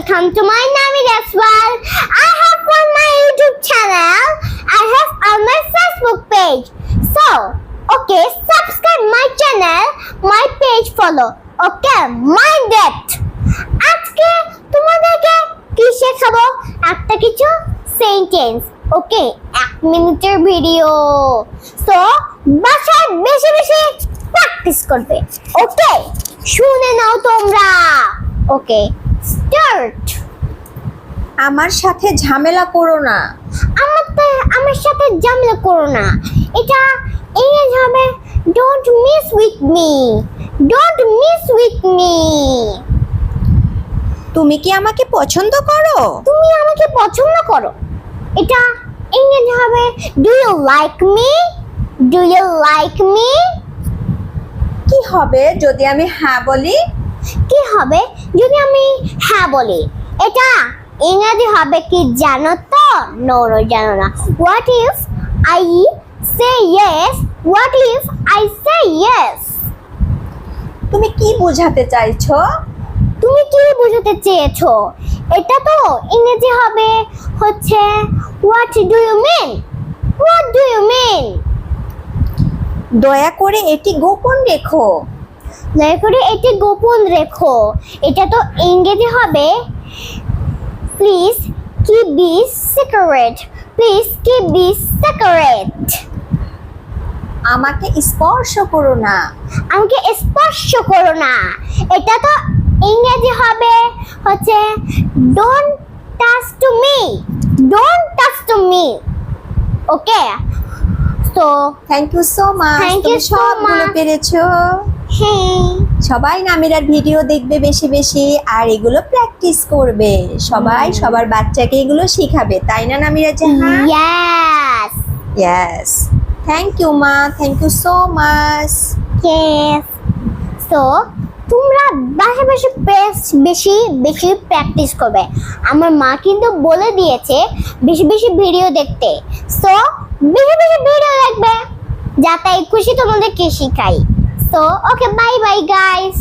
welcome to my Nami as well. I have on my YouTube channel. I have on my Facebook page. So, okay, subscribe my channel, my page follow. Okay, mind it. আজকে তোমাদেরকে কি শেখাবো একটা কিছু sentence okay এক মিনিটের video so বাসায় বেশি বেশি প্র্যাকটিস করবে ওকে শুনে নাও তোমরা ওকে স্টার্ট আমার সাথে ঝামেলা করো না। আমার আমার সাথে ঝামেলা করো না। এটা ইংরেজি হবে don't miss with me don't miss with me তুমি কি আমাকে পছন্দ করো? তুমি আমাকে পছন্দ করো। এটা ইংরেজি হবে do you like me do you like me কি হবে যদি আমি হ্যাঁ বলি? কি হবে যদি আমি হ্যাঁ বলি? এটা ইংরেজি হবে কি জানো তো? নো নো জানো না। What if I say yes what if I say yes তুমি কি বোঝাতে চাইছো? তুমি কি বোঝাতে চেয়েছো? এটা তো ইংরেজি হবে হচ্ছে what do you mean what do you mean দয়া করে এটি গোপন রেখো। দয়া করে এটি গোপন রেখো। এটা তো ইংরেজি হবে। প্লিজ কি বি সিক্রেট প্লিজ কি বি সিক্রেট আমাকে স্পর্শ করো না। আমাকে স্পর্শ করো না। এটা তো ইংরেজি হবে। হচ্ছে don't touch to me don't touch to me okay so thank you so much তুমি so সবগুলো much. পেরেছ। সবাই নামিরার ভিডিও দেখবে বেশি বেশি আর এগুলো প্র্যাকটিস করবে। সবাই সবার বাচ্চাকে এগুলো শিখাবে তাই না Namira Jahan yes yes thank you মা। Thank you so much yes so তোমরা বাসা বাসা বেশ বেশি বেশি প্র্যাকটিস করবে। আমার মা কিন্তু বলে দিয়েছে বেশি বেশি ভিডিও দেখতে। সো বেশি বেশি ভিডিও দেখবে যাতে খুশি তোমাদেরকে শিখাই। So okay bye bye guys